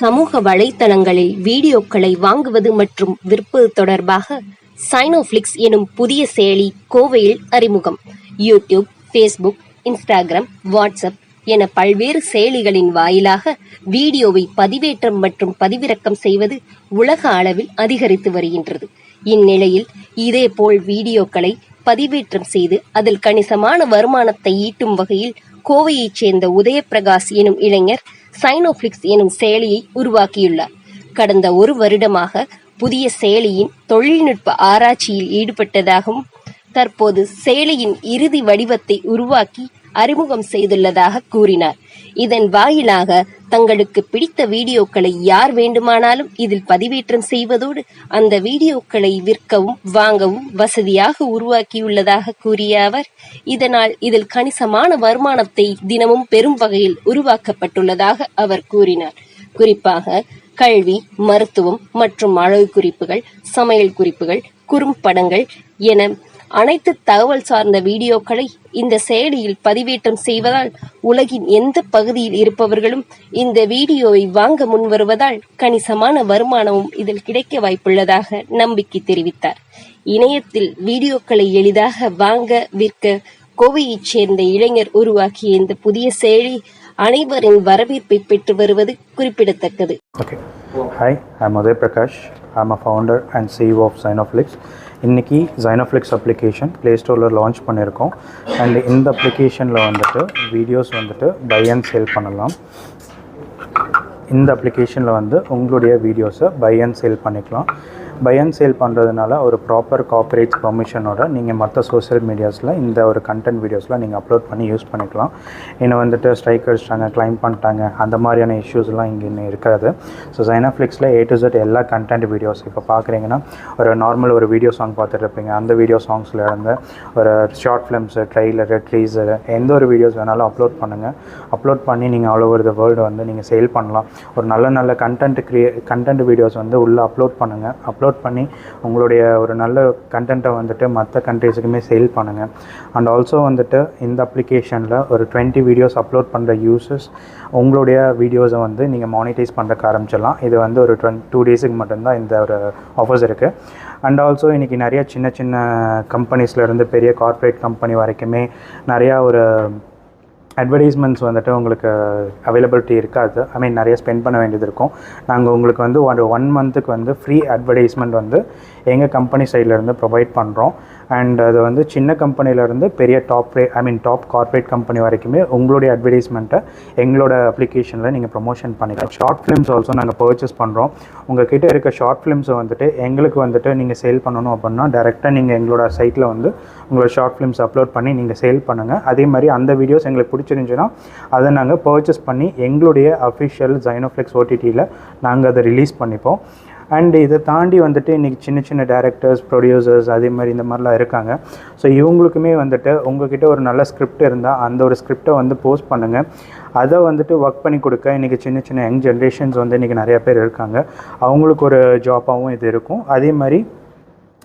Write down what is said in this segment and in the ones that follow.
சமூக வலைத்தளங்களில் வீடியோக்களை வாங்குவது மற்றும் விற்பது தொடர்பாக சைனோஃபிளிக்ஸ் எனும் புதிய செயலி கோவையில் அறிமுகம். யூடியூப் ஃபேஸ்புக் இன்ஸ்டாகிராம் வாட்ஸ்அப் என பல்வேறு செயலிகளின் வாயிலாக வீடியோவை பதிவேற்றம் மற்றும் பதிவிறக்கம் செய்வது உலக அளவில் அதிகரித்து வருகின்றது. இந்நிலையில் இதேபோல் வீடியோக்களை பதிவேற்றம் செய்து அதில் கணிசமான வருமானத்தை ஈட்டும் வகையில் கோவையைச் சேர்ந்த உதயபிரகாஷ் எனும் இளைஞர் சைனோஃபிளிக்ஸ் எனும் செயலியை உருவாக்கியுள்ளார். கடந்த ஒரு வருடமாக புதிய செயலியின் தொழில்நுட்ப ஆராய்ச்சியில் ஈடுபட்டதாகவும் தற்போது செயலியின் இறுதி வடிவத்தை உருவாக்கி அறிமுகம் செய்துள்ளதாக கூறினார். இதன் வாயிலாக தங்களுக்கு பிடித்த வீடியோக்களை யார் வேண்டுமானாலும் இதில் பதிவேற்றம் செய்வதோடு அந்த வீடியோக்களை விற்கவும் வாங்கவும் வசதியாக உருவாக்கியுள்ளதாக கூறிய அவர் இதனால் இதில் கணிசமான வருமானத்தை தினமும் பெறும் வகையில் உருவாக்கப்பட்டுள்ளதாக அவர் கூறினார். குறிப்பாக கல்வி மருத்துவம் மற்றும் அழகு குறிப்புகள் சமையல் குறிப்புகள் குறும்படங்கள் என அனைத்து தகவல் சார்ந்த வீடியோக்களை இந்த செயலியில் பதிவேற்றம் செய்வதால் உலகின் எந்த பகுதியில் இருப்பவர்களும் இந்த வீடியோவை வாங்க முன்வருவதால் கணிசமான வருமானமும் இதில் கிடைக்க வாய்ப்புள்ளதாக நம்பிக்கை தெரிவித்தார். இணையத்தில் வீடியோக்களை எளிதாக வாங்க விற்க கோவையைச் சேர்ந்த இளைஞர் உருவாக்கிய இந்த புதிய செயலி அனைவரின் வரவேற்பை பெற்று வருவது குறிப்பிடத்தக்கது. Okay hi I'm Uday Prakash I'm a founder and CEO of Zynoflix இன்றைக்கி ஜைனோஃப்ளிக்ஸ் அப்ளிகேஷன் ப்ளே ஸ்டோரில் லான்ச் பண்ணியிருக்கோம். அண்ட் இந்த அப்ளிகேஷனில் வந்துட்டு வீடியோஸ் வந்துட்டு பை அண்ட் சேல் பண்ணலாம். இந்த அப்ளிகேஷனில் வந்து உங்களுடைய வீடியோஸை பை அண்ட் சேல் பண்ணிக்கலாம். பை அண்ட் சேல் பண்ணுறதுனால ஒரு ப்ராப்பர் காப்பரேட்ஸ் பர்மிஷனோட நீங்கள் மற்ற சோஷியல் மீடியாஸில் இந்த ஒரு கண்டென்ட் வீடியோஸ்லாம் நீங்கள் அப்லோட் பண்ணி யூஸ் பண்ணிக்கலாம். இன்னும் வந்துட்டு ஸ்ட்ரைக் அடிச்சிட்டாங்க கிளைம் பண்ணிட்டாங்க அந்த மாதிரியான இஷ்யூஸ்லாம் இங்கே இன்னும் இருக்காது. ஸோ சைனாஃப்ளிக்ஸில் ஏ டு ஜெட் எல்லா கண்டென்ட் வீடியோஸ் இப்போ பார்க்குறீங்கன்னா ஒரு நார்மல் ஒரு வீடியோ சாங் பார்த்துட்டு இருப்பீங்க அந்த வீடியோ சாங்ஸில் இருந்து ஒரு ஷார்ட் ஃபிலிம்ஸு ட்ரெய்லரு ட்ரீஸரு எந்த ஒரு வீடியோஸ் வேணாலும் அப்லோட் பண்ணுங்கள் அப்லோட் பண்ணி நீங்கள் ஆல் ஓவர் த வேர்ல்டு வந்து நீங்கள் சேல் பண்ணலாம். ஒரு நல்ல நல்ல கண்டென்ட் க்ரியே கண்டென்ட் வீடியோஸ் வந்து உள்ளே அப்லோட் பண்ணுங்கள் அப்லோட் அப்லோட் பண்ணி உங்களுடைய ஒரு நல்ல கண்டென்ட்டை வந்துட்டு மற்ற கண்ட்ரீஸுக்குமே சேல் பண்ணுங்கள் அண்ட் ஆல்சோ வந்துட்டு இந்த அப்ளிகேஷனில் ஒரு டுவெண்ட்டி வீடியோஸ் அப்லோட் பண்ணுற யூசர்ஸ் உங்களுடைய வீடியோஸை வந்து நீங்கள் மானிட்டைஸ் பண்ணுறக்கு ஆரம்பிச்சிடலாம். இது வந்து ஒரு டுவெண்ட் டூ டேஸுக்கு மட்டும்தான் இந்த ஒரு ஆஃபர்ஸ் இருக்குது அண்ட் ஆல்சோ இன்றைக்கி நிறைய சின்ன சின்ன கம்பெனிஸ்லேருந்து பெரிய கார்ப்பரேட் கம்பெனி வரைக்குமே நிறையா ஒரு அட்வர்டைஸ்மெண்ட்ஸ் வந்துட்டு உங்களுக்கு அவைலபிலிட்டி இருக்காது. ஐ மீன் நிறைய ஸ்பெண்ட் பண்ண வேண்டியது இருக்கும். நாங்கள் உங்களுக்கு வந்து ஒரு ஒன் மந்த்துக்கு வந்து ஃப்ரீ அட்வர்டைஸ்மெண்ட் வந்து எங்கள் கம்பெனி சைட்லேருந்து ப்ரொவைட் பண்ணுறோம் அண்ட் அது வந்து சின்ன கம்பெனிலேருந்து பெரிய top ray I mean top corporate company வரைக்குமே உங்களுடைய அட்வர்டைஸ்மெண்ட்டை எங்களோட அப்ளிகேஷனில் நீங்கள் ப்ரொமோஷன் பண்ணிக்கலாம். ஷார்ட் ஃபிலிம்ஸ் ஆல்சோ நாங்கள் பர்ச்சேஸ் பண்ணுறோம் உங்கள் கிட்டே இருக்க ஷார்ட் ஃபிலிம்ஸை வந்துட்டு எங்களுக்கு வந்துட்டு நீங்கள் சேல் பண்ணணும் அப்படின்னா டேரெக்டாக நீங்கள் எங்களோட சைட்டில் வந்து உங்களோட ஷார்ட் ஃபிலிம்ஸ் அப்லோட் பண்ணி நீங்கள் சேல் பண்ணுங்கள் அதே மாதிரி அந்த வீடியோஸ் எங்களுக்கு பிடிச்ச பிடிச்சிருந்துச்சுன்னா அதை நாங்கள் பர்ச்சேஸ் பண்ணி எங்களுடைய அஃபிஷியல் ஜைனோஃப்ளெக்ஸ் ஓடிடியில் நாங்கள் அதை ரிலீஸ் பண்ணிப்போம். அண்ட் இதை தாண்டி வந்துட்டு இன்றைக்கி சின்ன சின்ன டேரக்டர்ஸ் ப்ரொடியூசர்ஸ் அதே மாதிரி இந்த மாதிரிலாம் இருக்காங்க. ஸோ இவங்களுக்குமே வந்துட்டு உங்ககிட்ட ஒரு நல்ல ஸ்கிரிப்ட் இருந்தால் அந்த ஒரு ஸ்கிரிப்டை வந்து போஸ்ட் பண்ணுங்கள் அதை வந்துட்டு ஒர்க் பண்ணி கொடுக்க இன்றைக்கி சின்ன சின்ன யங் ஜென்ரேஷன்ஸ் வந்து இன்றைக்கி நிறையா பேர் இருக்காங்க. அவங்களுக்கு ஒரு ஜாப்பாகவும் இது இருக்கும். அதே மாதிரி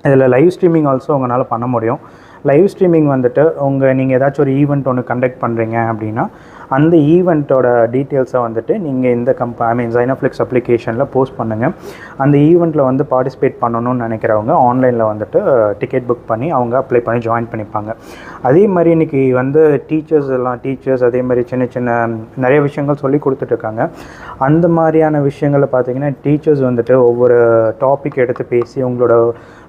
இதில் லைவ் ஸ்ட்ரீமிங் ஆல்சோ உங்களால் பண்ண முடியும். லைவ் ஸ்ட்ரீமிங் வந்துட்டு உங்கள் நீங்கள் ஏதாச்சும் ஒரு ஈவெண்ட் ஒன்று கண்டக்ட் பண்ணுறீங்க அப்படின்னா அந்த ஈவெண்ட்டோட டீட்டெயில்ஸை வந்துட்டு நீங்கள் இந்த கம்ப ஐ மீன் ஜைனோஃப்ளிக்ஸ் அப்ளிகேஷனில் போஸ்ட் பண்ணுங்கள் அந்த ஈவெண்ட்டில் வந்து பார்ட்டிசிபேட் பண்ணணும்னு நினைக்கிறவங்க ஆன்லைனில் வந்துட்டு டிக்கெட் புக் பண்ணி அவங்க அப்ளை பண்ணி ஜாயின் பண்ணிப்பாங்க. அதே மாதிரி இன்றைக்கி வந்து டீச்சர்ஸ் எல்லாம் டீச்சர்ஸ் அதே மாதிரி சின்ன சின்ன நிறைய விஷயங்கள் சொல்லி கொடுத்துட்ருக்காங்க அந்த மாதிரியான விஷயங்களை பார்த்தீங்கன்னா டீச்சர்ஸ் வந்துட்டு ஒவ்வொரு டாபிக் எடுத்து பேசி உங்களோட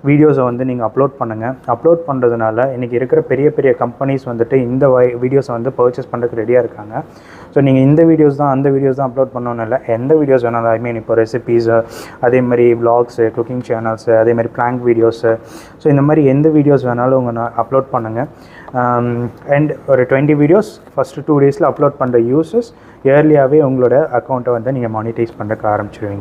வீடியோஸை வந்து நீங்கள் அப்லோட் பண்ணுங்கள் அப்லோட் பண்ணுறதுனால இன்றைக்கி இருக்கிற பெரிய பெரிய கம்பெனிஸ் வந்துட்டு இந்த வீடியோஸை வந்து பர்ச்சேஸ் பண்ணுறதுக்கு ரெடியாக இருக்காங்க. ஸோ நீங்கள் இந்த வீடியோஸ் தான் அந்த வீடியோஸ் தான் அப்லோட் பண்ணணும்னு இல்லை. எந்த வீடியோஸ் வேணாலும் ஐ மீன் இப்போ ரெசிபீஸு அதே மாதிரி வ்ளாக்ஸு குக்கிங் சேனல்ஸு அதேமாதிரி பிளாங்க் ப்ளாங்க் வீடியோஸு ஸோ இந்த மாதிரி எந்த வீடியோஸ் வேணாலும் உங்கள் அப்லோட் பண்ணுங்கள் அண்ட் um, ஒரு டுவெண்ட்டி வீடியோஸ் ஃபஸ்ட்டு டூ டேஸில் அப்லோட் பண்ணுற யூசஸ் இயர்லியாகவே உங்களோட அக்கௌண்ட்டை வந்து நீங்கள் மானிட்டைஸ் பண்ணுறக்க ஆரம்பிச்சிருவீங்க.